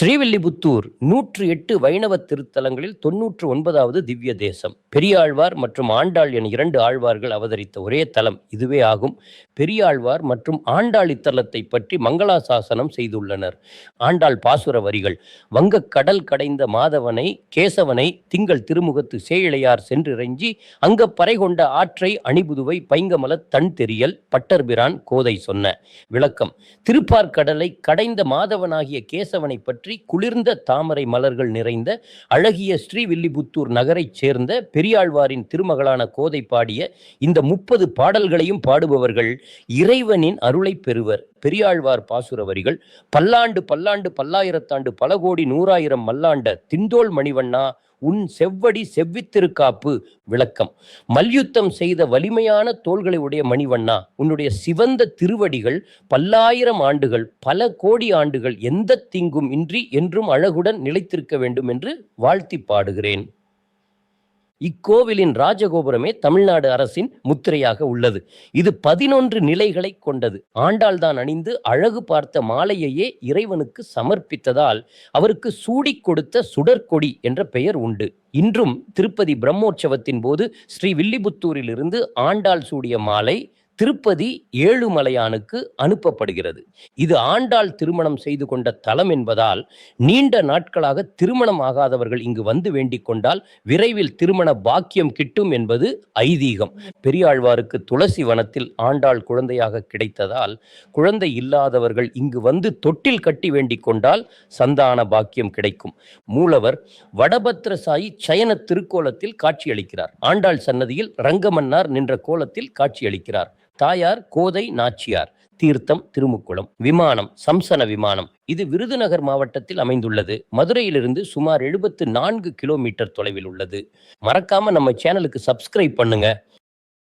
ஸ்ரீவில்லிபுத்தூர் நூற்று எட்டு வைணவ திருத்தலங்களில் தொன்னூற்று ஒன்பதாவது திவ்ய தேசம். பெரியாழ்வார் மற்றும் ஆண்டாள் என இரண்டு ஆழ்வார்கள் அவதரித்த ஒரே தலம் இதுவே ஆகும். பெரியாழ்வார் மற்றும் ஆண்டாள் இத்தலத்தை பற்றி மங்களாசாசனம் செய்துள்ளனர். ஆண்டாள் பாசுர வரிகள். வங்கக் கடல் கடைந்த மாதவனை கேசவனை திங்கள் திருமுகத்து சேயிழையார் சென்றிறைஞ்சி அங்க பறை கொண்ட ஆற்றை அணிபுதுவை பைங்கமலத் தன் தெரியல் பட்டர்பிரான் கோதை சொன்ன. விளக்கம். திருப்பார்கடலை கடைந்த மாதவனாகிய கேசவனை பற்றி குளிர்ந்த தாமரை மலர்கள் நிறைந்த அழகிய ஸ்ரீவில்லிபுத்தூர் நகரைச் சேர்ந்த பெரியாழ்வாரின் திருமகளான கோதை பாடிய இந்த முப்பது பாடல்களையும் பாடுபவர்கள் இறைவனின் அருளை பெறுவர். பெரியாழ்வார் பாசுர வரிகள் பல்லாண்டு பல்லாண்டு பல்லாயிரத்தாண்டு பல கோடி நூறாயிரம் மல்லாண்ட திந்தோல் மணிவண்ணா உன் செவ்வடி செவ்வித்திருக்காப்பு விளக்கம். மல்யுத்தம் செய்த வலிமையான தோள்களை உடைய மணிவண்ணா உன்னுடைய சிவந்த திருவடிகள் பல்லாயிரம் ஆண்டுகள் பல கோடி ஆண்டுகள் எந்த தீங்கும் இன்றி என்றும் அழகுடன் நிலைத்திருக்க வேண்டும் என்று வாழ்த்தி பாடுகிறேன். இக்கோவிலின் ராஜகோபுரமே தமிழ்நாடு அரசின் முத்திரையாக உள்ளது. இது பதினொன்று நிலைகளை கொண்டது. ஆண்டாள் தான் அணிந்து அழகு பார்த்த மாலையையே இறைவனுக்கு சமர்ப்பித்ததால் அவருக்கு சூடிக் கொடுத்த சுடற்கொடி என்ற பெயர் உண்டு. இன்றும் திருப்பதி பிரம்மோற்சவத்தின் போது ஸ்ரீ வில்லிபுத்தூரிலிருந்து ஆண்டாள் சூடிய மாலை திருப்பதி ஏழுமலையானுக்கு அனுப்பப்படுகிறது. இது ஆண்டாள் திருமணம் செய்து கொண்ட தலம் என்பதால் நீண்ட நாட்களாக திருமணம் ஆகாதவர்கள் இங்கு வந்து வேண்டிக் கொண்டால் விரைவில் திருமண பாக்கியம் கிட்டும் என்பது ஐதீகம். பெரியாழ்வாருக்கு துளசி வனத்தில் ஆண்டாள் குழந்தையாக கிடைத்ததால் குழந்தை இல்லாதவர்கள் இங்கு வந்து தொட்டில் கட்டி வேண்டிக் கொண்டால் சந்தான பாக்கியம் கிடைக்கும். மூலவர் வடபத்ரசாயி சயன திருக்கோலத்தில் காட்சியளிக்கிறார். ஆண்டாள் சன்னதியில் ரங்கமன்னார் நின்ற கோலத்தில் காட்சியளிக்கிறார். தாயார் கோதை நாச்சியார் தீர்த்தம் திருமுக்குளம் விமானம் சம்சன விமானம். இது விருதுநகர் மாவட்டத்தில் அமைந்துள்ளது. மதுரையிலிருந்து சுமார் எழுபத்து நான்கு கிலோமீட்டர் தொலைவில் உள்ளது. மறக்காம நம்ம சேனலுக்கு சப்ஸ்கிரைப் பண்ணுங்க.